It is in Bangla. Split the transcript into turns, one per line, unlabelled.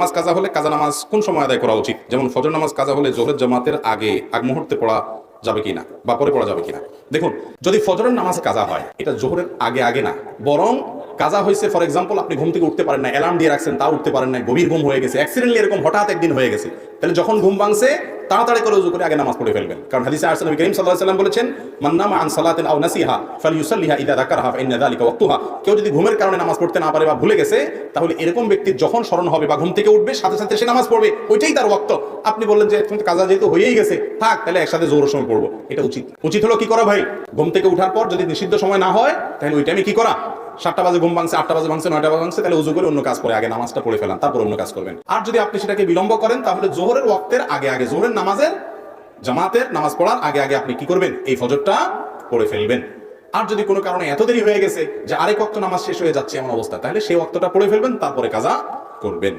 নামাজ কাজা হলে কাজা নামাজ কোন সময় আদায় করা উচিত? যেমন ফজর নামাজ কাজা হলে জোহরের জামাতের আগে আগ মুহূর্তে পড়া যাবে কিনা বা পরে পড়া যাবে কিনা? দেখুন, যদি ফজরের নামাজ কাজা হয়, এটা জোহরের আগে আগে না, বরং কাজা হয়েছে ফর এক্সাম্পল আপনি ঘুম থেকে উঠতে পারেন না অ্যালার্ম দিয়ে রাখছেন, তাও উঠতে পারেন না গভীর ঘুম হয়ে গেছে অ্যাক্সিডেন্টলি এরকম হঠাৎ একদিন হয়ে গেছে। তাহলে যখন ঘুম ভাঙছে, তাড়াতাড়ি করে উজু করে আগে নামাজ পড়ে ফেলবেন। কারণ হাদিসে আরসাল নবী করিম সাল্লাল্লাহু আলাইহি ওয়াসাল্লাম বলেছেন, মান আন সালাতিন আও নাসিহা ফালইউসাল্লিহা ইদা যাকারহা ফাইন্না যালিকা ওয়াক্তুহা। কেউ যদি ঘুমের কারণে নামাজ পড়তে না পারে বা ভুলে গেছে, তাহলে এরকম ব্যক্তির যখন স্মরণ হবে বা ঘুম থেকে উঠবে, সাথে সাথে সে নামাজ পড়বে, ওইটাই তার ওয়াক্ত। আপনি বললেন যে, তুমি কাজা যেহেতু হয়েই গেছে, থাক, তাহলে একসাথে জোর সময় পড়ব। এটা উচিত। উচিত হলো কি করা ভাই? ঘুম থেকে উঠার পর যদি নিষিদ্ধ সময় না হয়, তাহলে ওই টাইমে কি করা? সাতটা বাজে ঘুম ভাঙছে, আটটা বাজে ভাঙছে, নয়টা বাজে ভাঙছে, তাহলে উজু করে অন্য কাজ করে, আগে নামাজটা পড়ে ফেলান, তারপর অন্য কাজ করবেন। আর যদি আপনি সেটাকে বিলম্ব করেন, তাহলে জোহরের ওয়াক্তের আগে আগে, জোহরের নামাজের জামাতের নামাজ পড়ার আগে আগে আপনি কি করবেন? এই ফজরটা পড়ে ফেলবেন। আর যদি কোনো কারণে এত দেরি হয়ে গেছে যে আরেক অক্ত নামাজ শেষ হয়ে যাচ্ছে এমন অবস্থা, তাহলে সেই অক্তটা পড়ে ফেলবেন, তারপরে কাজা করবেন।